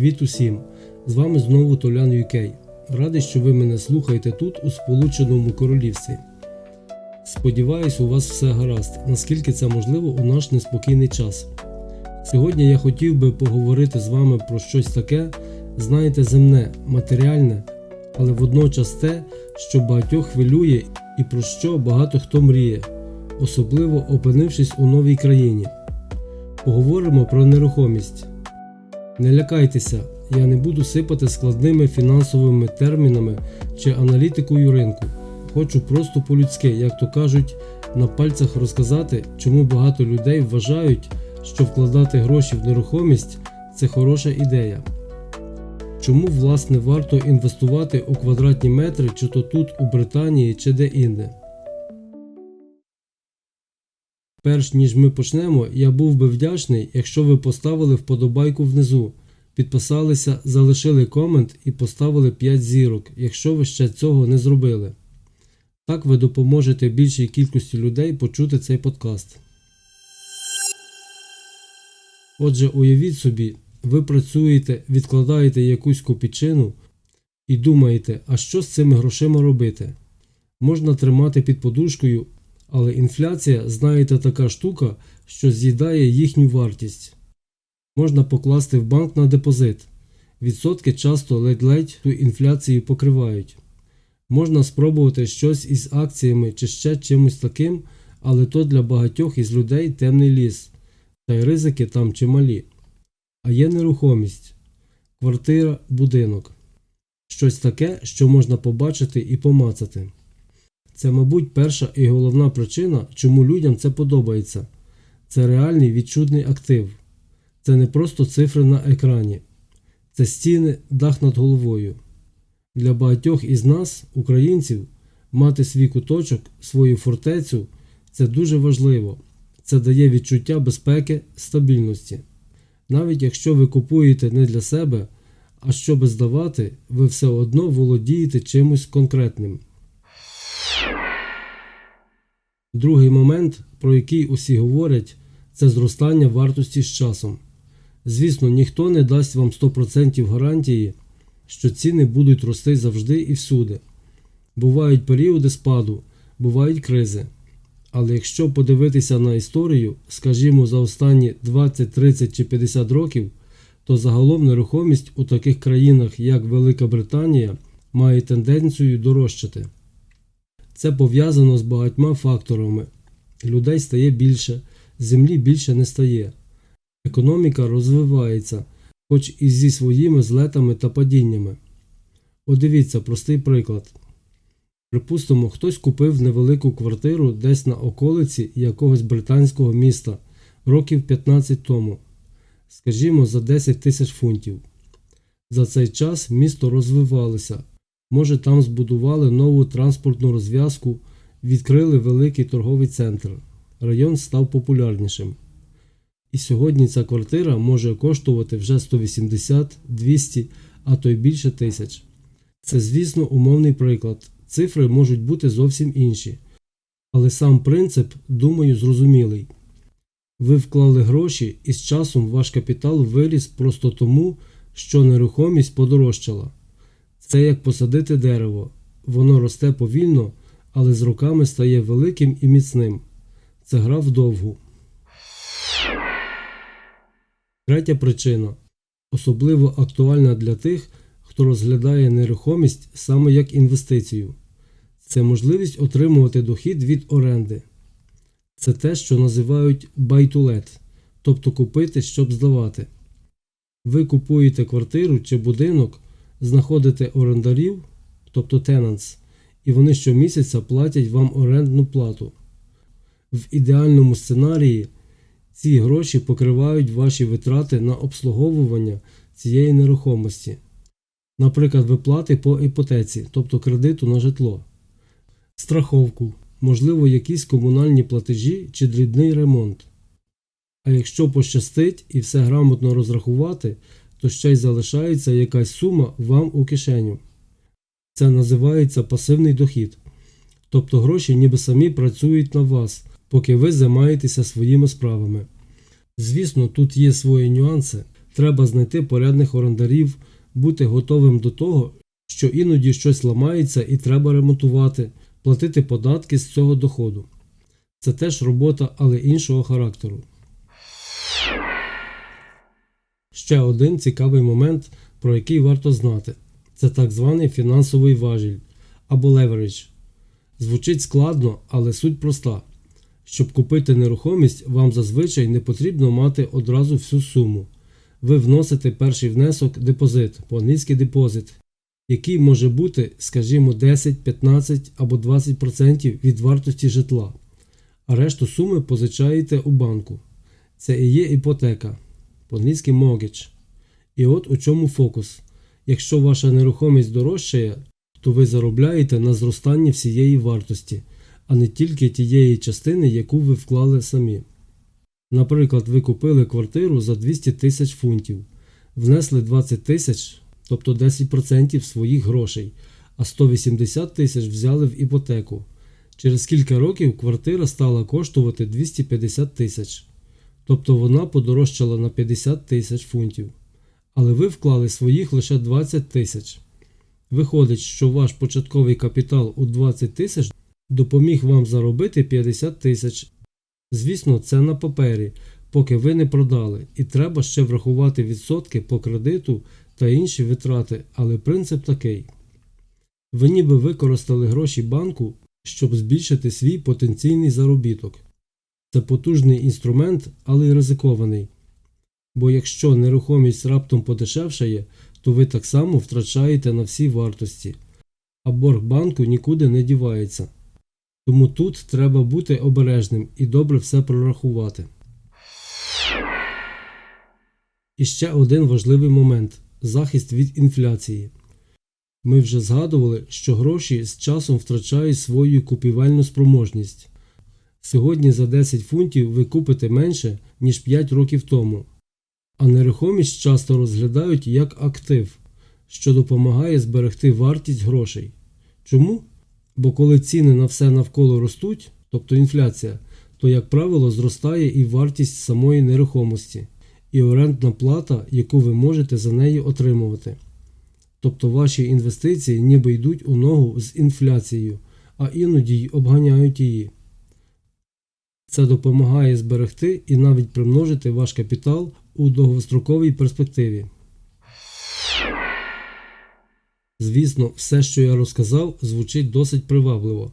Привіт усім! З вами знову Толян UK. Радий, що ви мене слухаєте тут, у Сполученому Королівстві. Сподіваюсь, у вас все гаразд, наскільки це можливо у наш неспокійний час. Сьогодні я хотів би поговорити з вами про щось таке, знаєте, земне, матеріальне, але водночас те, що багатьох хвилює і про що багато хто мріє, особливо опинившись у новій країні. Поговоримо про нерухомість. Не лякайтеся, я не буду сипати складними фінансовими термінами чи аналітикою ринку. Хочу просто по-людськи, як то кажуть, на пальцях розказати, чому багато людей вважають, що вкладати гроші в нерухомість це хороша ідея. Чому власне варто інвестувати у квадратні метри, чи то тут, у Британії, чи де-інде. Перш ніж ми почнемо, я був би вдячний, якщо ви поставили вподобайку внизу, підписалися, залишили комент і поставили 5 зірок, якщо ви ще цього не зробили. Так ви допоможете більшій кількості людей почути цей подкаст. Отже, уявіть собі, ви працюєте, відкладаєте якусь копійчину і думаєте, а що з цими грошима робити? Можна тримати під подушкою, але інфляція, знаєте, така штука, що з'їдає їхню вартість. Можна покласти в банк на депозит. Відсотки часто ледь-ледь ту інфляцію покривають. Можна спробувати щось із акціями чи ще чимось таким, але то для багатьох із людей темний ліс, та й ризики там чималі. А є нерухомість, квартира, будинок. Щось таке, що можна побачити і помацати. Це, мабуть, перша і головна причина, чому людям це подобається. Це реальний відчутний актив. Це не просто цифри на екрані, це стіни, дах над головою. Для багатьох із нас, українців, мати свій куточок, свою фортецю це дуже важливо. Це дає відчуття безпеки, стабільності. Навіть якщо ви купуєте не для себе, а щоб здавати, ви все одно володієте чимось конкретним. Другий момент, про який усі говорять, це зростання вартості з часом. Звісно, ніхто не дасть вам 100% гарантії, що ціни будуть рости завжди і всюди. Бувають періоди спаду, бувають кризи. Але якщо подивитися на історію, скажімо, за останні 20, 30 чи 50 років, то загалом нерухомість у таких країнах, як Велика Британія, має тенденцію дорожчати. Це пов'язано з багатьма факторами. Людей стає більше, землі більше не стає. Економіка розвивається, хоч і зі своїми злетами та падіннями. Подивіться простий приклад. Припустимо, хтось купив невелику квартиру десь на околиці якогось британського міста років 15 тому, скажімо, за 10 тисяч фунтів. За цей час місто розвивалося, може там збудували нову транспортну розв'язку, відкрили великий торговий центр. Район став популярнішим. І сьогодні ця квартира може коштувати вже 180, 200, а то й більше тисяч. Це, звісно, умовний приклад. Цифри можуть бути зовсім інші. Але сам принцип, думаю, зрозумілий. Ви вклали гроші і з часом ваш капітал виріс просто тому, що нерухомість подорожчала. Це як посадити дерево. Воно росте повільно, але з роками стає великим і міцним. Це гра вдовгу. Третя причина особливо актуальна для тих, хто розглядає нерухомість саме як інвестицію. Це можливість отримувати дохід від оренди. Це те, що називають buy-to-let, тобто купити, щоб здавати. Ви купуєте квартиру чи будинок, знаходите орендарів, тобто tenants, і вони щомісяця платять вам орендну плату. В ідеальному сценарії ці гроші покривають ваші витрати на обслуговування цієї нерухомості, наприклад, виплати по іпотеці, тобто кредиту на житло, страховку, можливо, якісь комунальні платежі чи дрібний ремонт. А якщо пощастить і все грамотно розрахувати, то ще й залишається якась сума вам у кишеню. Це називається пасивний дохід. Тобто гроші ніби самі працюють на вас, поки ви займаєтеся своїми справами. Звісно, тут є свої нюанси. Треба знайти порядних орендарів, бути готовим до того, що іноді щось ламається і треба ремонтувати, платити податки з цього доходу. Це теж робота, але іншого характеру. Ще один цікавий момент, про який варто знати, це так званий фінансовий важіль або leverage. Звучить складно, але суть проста. Щоб купити нерухомість, вам зазвичай не потрібно мати одразу всю суму. Ви вносите перший внесок депозит, по-англійськи депозит, який може бути, скажімо, 10, 15 або 20% від вартості житла, а решту суми позичаєте у банку. Це і є іпотека, по-англійськи mortgage. І от у чому фокус. Якщо ваша нерухомість дорожчає, то ви заробляєте на зростанні всієї вартості, а не тільки тієї частини, яку ви вклали самі. Наприклад, ви купили квартиру за 200 тисяч фунтів, внесли 20 тисяч, тобто 10% своїх грошей, а 180 тисяч взяли в іпотеку. Через кілька років квартира стала коштувати 250 тисяч, тобто вона подорожчала на 50 тисяч фунтів. Але ви вклали своїх лише 20 тисяч. Виходить, що ваш початковий капітал у 20 тисяч допоміг вам заробити 50 тисяч. Звісно, це на папері, поки ви не продали, і треба ще врахувати відсотки по кредиту та інші витрати, але принцип такий. Ви ніби використали гроші банку, щоб збільшити свій потенційний заробіток. Це потужний інструмент, але й ризикований. Бо якщо нерухомість раптом подешевшає, то ви так само втрачаєте на всій вартості, а борг банку нікуди не дівається. Тому тут треба бути обережним і добре все прорахувати. І ще один важливий момент захист від інфляції. Ми вже згадували, що гроші з часом втрачають свою купівельну спроможність. Сьогодні за 10 фунтів ви купите менше, ніж 5 років тому. А нерухомість часто розглядають як актив, що допомагає зберегти вартість грошей. Чому? Бо коли ціни на все навколо ростуть, тобто інфляція, то, як правило, зростає і вартість самої нерухомості, і орендна плата, яку ви можете за неї отримувати. Тобто ваші інвестиції ніби йдуть у ногу з інфляцією, а іноді й обганяють її. Це допомагає зберегти і навіть примножити ваш капітал у довгостроковій перспективі. Звісно, все, що я розказав, звучить досить привабливо,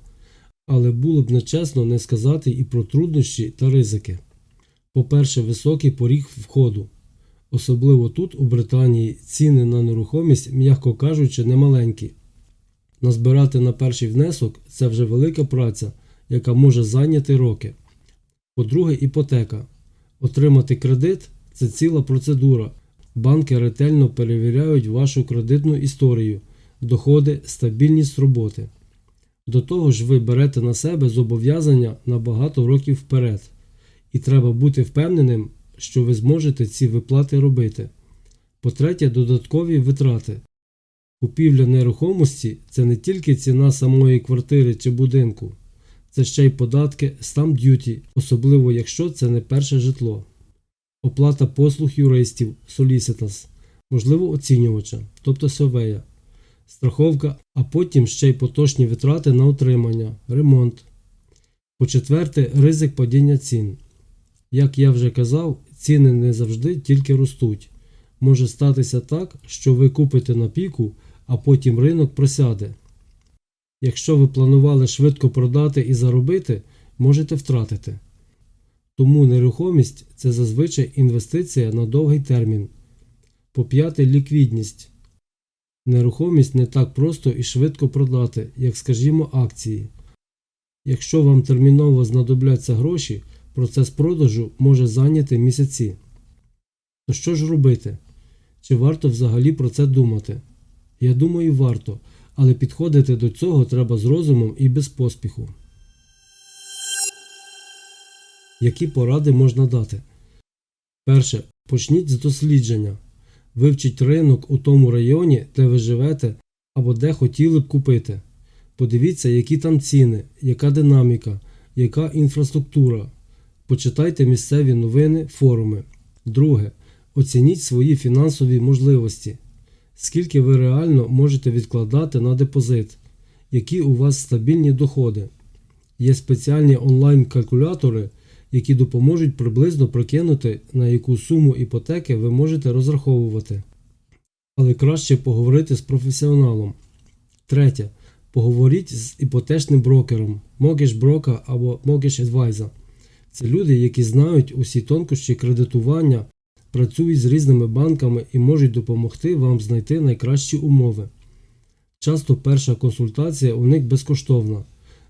але було б нечесно не сказати і про труднощі та ризики. По-перше, високий поріг входу. Особливо тут, у Британії, ціни на нерухомість, м'яко кажучи, немаленькі. Назбирати на перший внесок це вже велика праця, яка може зайняти роки. По-друге, іпотека. Отримати кредит це ціла процедура. Банки ретельно перевіряють вашу кредитну історію, доходи, стабільність роботи. До того ж, ви берете на себе зобов'язання на багато років вперед, і треба бути впевненим, що ви зможете ці виплати робити. По-третє, додаткові витрати. Купівля нерухомості це не тільки ціна самої квартири чи будинку, це ще й податки, stamp duty, особливо якщо це не перше житло, оплата послуг юристів, solicitas, можливо оцінювача, тобто совея, страховка, а потім ще й поточні витрати на утримання, ремонт. По-четверте, ризик падіння цін. Як я вже казав, ціни не завжди тільки ростуть. Може статися так, що ви купите на піку, а потім ринок просяде. Якщо ви планували швидко продати і заробити, можете втратити. Тому нерухомість це зазвичай інвестиція на довгий термін. По п'яте ліквідність. Нерухомість не так просто і швидко продати, як, скажімо, акції. Якщо вам терміново знадобляться гроші, процес продажу може зайняти місяці. То що ж робити? Чи варто взагалі про це думати? Я думаю, варто, але підходити до цього треба з розумом і без поспіху. Які поради можна дати? Перше. Почніть з дослідження. Вивчіть ринок у тому районі, де ви живете або де хотіли б купити. Подивіться, які там ціни, яка динаміка, яка інфраструктура. Почитайте місцеві новини, форуми. Друге. Оцініть свої фінансові можливості, скільки ви реально можете відкладати на депозит, які у вас стабільні доходи. Є спеціальні онлайн-калькулятори, які допоможуть приблизно прокинути, на яку суму іпотеки ви можете розраховувати. Але краще поговорити з професіоналом. Третє. Поговоріть з іпотечним брокером, Mortgage Broker або Mortgage Advisor. Це люди, які знають усі тонкощі кредитування, працюють з різними банками і можуть допомогти вам знайти найкращі умови. Часто перша консультація у них безкоштовна.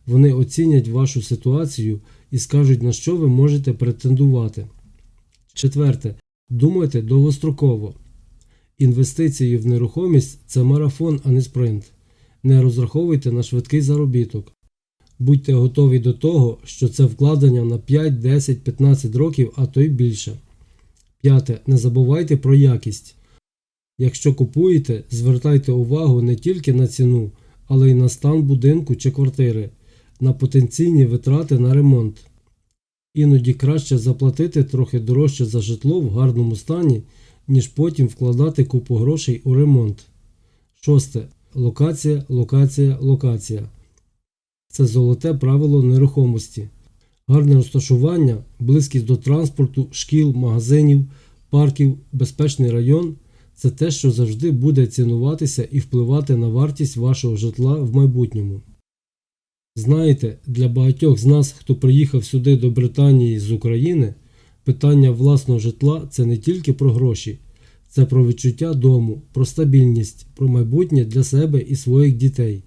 Вони оцінять вашу ситуацію і скажуть, на що ви можете претендувати. Четверте. Думайте довгостроково. Інвестиції в нерухомість це марафон, а не спринт. Не розраховуйте на швидкий заробіток. Будьте готові до того, що це вкладення на 5, 10, 15 років, а то й більше. П'яте. Не забувайте про якість. Якщо купуєте, звертайте увагу не тільки на ціну, але й на стан будинку чи квартири, на потенційні витрати на ремонт. Іноді краще заплатити трохи дорожче за житло в гарному стані, ніж потім вкладати купу грошей у ремонт. Шосте. Локація, локація, локація. Це золоте правило нерухомості. Гарне розташування, близькість до транспорту, шкіл, магазинів, парків, безпечний район це те, що завжди буде цінуватися і впливати на вартість вашого житла в майбутньому. Знаєте, для багатьох з нас, хто приїхав сюди до Британії з України, питання власного житла це не тільки про гроші, це про відчуття дому, про стабільність, про майбутнє для себе і своїх дітей.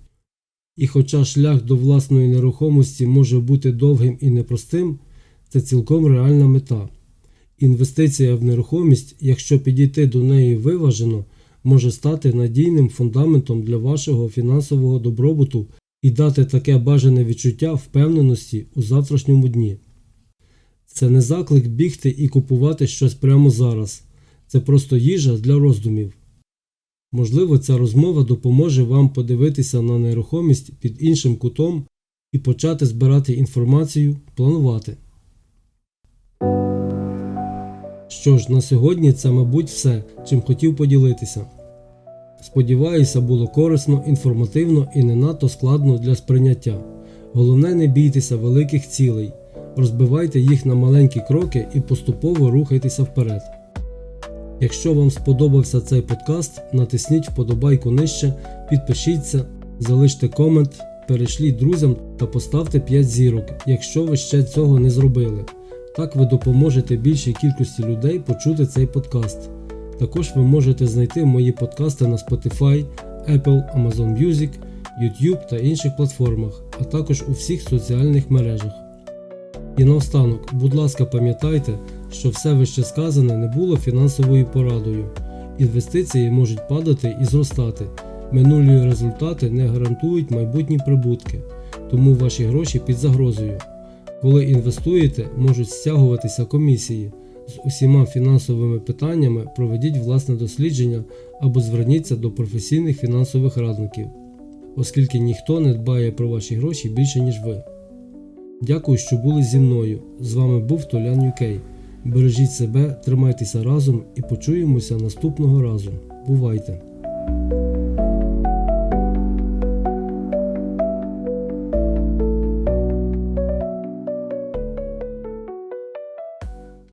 І хоча шлях до власної нерухомості може бути довгим і непростим, це цілком реальна мета. Інвестиція в нерухомість, якщо підійти до неї виважено, може стати надійним фундаментом для вашого фінансового добробуту і дати таке бажане відчуття впевненості у завтрашньому дні. Це не заклик бігти і купувати щось прямо зараз, це просто їжа для роздумів. Можливо, ця розмова допоможе вам подивитися на нерухомість під іншим кутом і почати збирати інформацію, планувати. Що ж, на сьогодні це, мабуть, все, чим хотів поділитися. Сподіваюся, було корисно, інформативно і не надто складно для сприйняття. Головне, не бійтеся великих цілей, розбивайте їх на маленькі кроки і поступово рухайтеся вперед. Якщо вам сподобався цей подкаст, натисніть вподобайку нижче, підпишіться, залиште комент, перешліть друзям та поставте 5 зірок, якщо ви ще цього не зробили. Так ви допоможете більшій кількості людей почути цей подкаст. Також ви можете знайти мої подкасти на Spotify, Apple, Amazon Music, YouTube та інших платформах, а також у всіх соціальних мережах. І наостанок, будь ласка, пам'ятайте, що все вище сказане не було фінансовою порадою. Інвестиції можуть падати і зростати. Минулі результати не гарантують майбутні прибутки, тому ваші гроші під загрозою. Коли інвестуєте, можуть стягуватися комісії. З усіма фінансовими питаннями проведіть власне дослідження або зверніться до професійних фінансових радників, оскільки ніхто не дбає про ваші гроші більше, ніж ви. Дякую, що були зі мною. З вами був Толян Юкей. Бережіть себе, тримайтеся разом і почуємося наступного разу. Бувайте!